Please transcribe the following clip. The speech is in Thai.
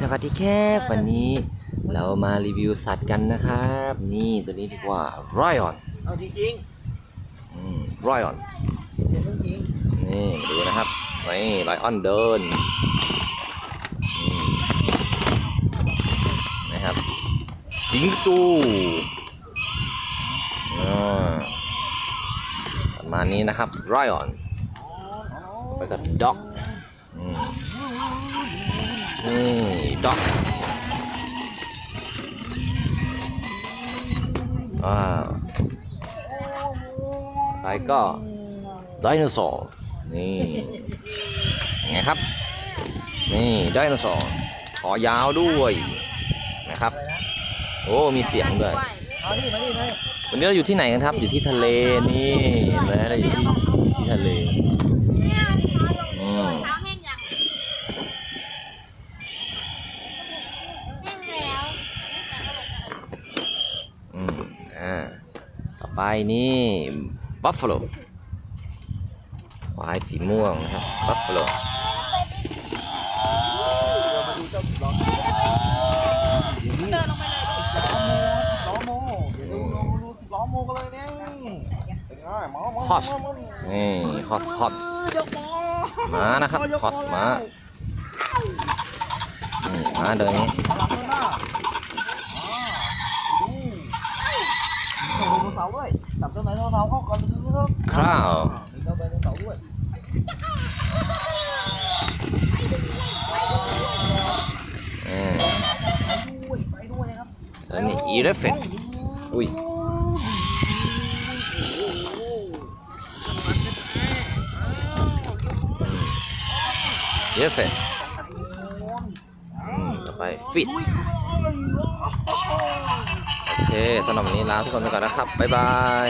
สวัสดีครับวันนี้เรามารีวิวสัตว์กันนะครับ นี่ตัวนี้ดีกว่า r o y o n เอาจริงร o y o n ๆเดี๋ยวเรื่องจริงนี่ดูนะครับนี่ไลออนเดินอืมนะครับ สิงโตูอ่าประมาณนี้นะครับ r o y o n ไปกับด็อกนี่ ด็อกอ่าไปก็ไดโนเสาร์นี่ไงครับ นี่ไดโนเสาร์ขอยาวด้วยนะครับ โอ้ มีเสียงด้วยวันนี้เราอยู่ที่ไหนกันครับ อยู่ที่ทะเลนี่เห็นไหมเราอยู่ที่ที่ทะเลอืม เท้าแห้งยังแห้งแล้ว อืมอ่า ต่อ ไปนี่บัฟฟาโลควายสีม่วงนะครับบัฟฟาโลเรามาดูเจ้าสิบล้อเดี๋ยวนี้เดินลงไปเลยลูกล้อโมเดี๋ยวดูดูดูสิบล้อโมกันเลยเนี่ยเป็นไงหมอหมอฮอสนี่ฮอสฮอสยกหมอม้านะครับฮอสม้านี่ม้าเดินนี้ หลังเดินหน้าดูไดโนเสา ร์ด้วยจับเจ้าไดโนเสาร์เข้าก่อนดูครับคราวมีเจ้าไดโนเสาร์ด้วยอืมไปด้วยไปด้วยนะครับแล้วนี่อีเรฟเฟนอุ้ยอีเรฟเฟนต่อ ไปฟิตโอเคสำหรับวันนี้ลาทุกคนไปก่อนนะครับ บ๊ายบาย